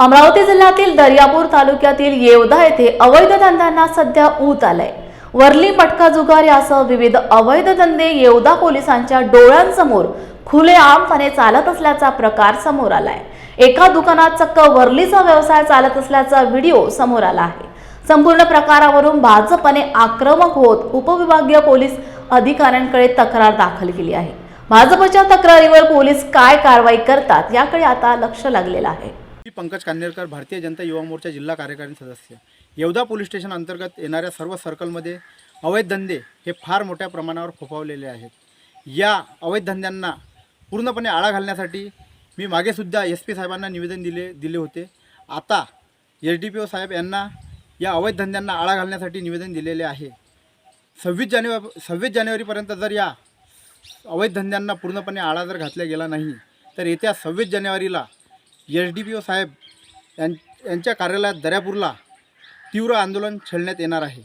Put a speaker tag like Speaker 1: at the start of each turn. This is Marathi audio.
Speaker 1: अमरावती जिल्ह्यातील दर्यापूर तालुक्यातील येवधा येथे अवैध धंद्यांना सध्या ऊत आलंय. वरली मटका जुगार यासह विविध अवैध धंदे येवधा पोलिसांच्या डोळ्यांसमोर खुलेआमपणे चालत असल्याचा प्रकार समोर आलाय. एका दुकानात चक्क वरलीचा व्यवसाय चालत असल्याचा व्हिडिओ समोर आला आहे. संपूर्ण प्रकारावरून भाजपने आक्रमक होत उपविभागीय पोलीस अधिकाऱ्यांकडे तक्रार दाखल केली आहे. भाजपच्या तक्रारीवर पोलीस काय कारवाई करतात याकडे आता लक्ष लागलेलं आहे.
Speaker 2: पंकज कान्नेरकर भारतीय जनता युवा मोर्चा जिल्हा कार्यकारी सदस्य. येवदा पोलीस स्टेशन अंतर्गत येणाऱ्या सर्व सर्कलमध्ये अवैध धंदे हे फार मोठ्या प्रमाणावर फोफावलेले आहेत. या अवैध धंद्यांना पूर्णपणे आळा घालण्यासाठी मी मागेसुद्धा एस पी साहेबांना निवेदन दिले दिले होते. आता एस डी पी ओ साहेब यांना या अवैध धंद्यांना आळा घालण्यासाठी निवेदन दिलेले आहे. सव्वीस जानेवारी सव्वीस जानेवारीपर्यंत जर या अवैध धंद्यांना पूर्णपणे आळा जर घातला गेला नाही तर येत्या सव्वीस जानेवारीला एस डी पी ओ साहेब यां यांच्या कार्यालयात दर्यापूरला तीव्र आंदोलन छेडण्यात येणार आहे.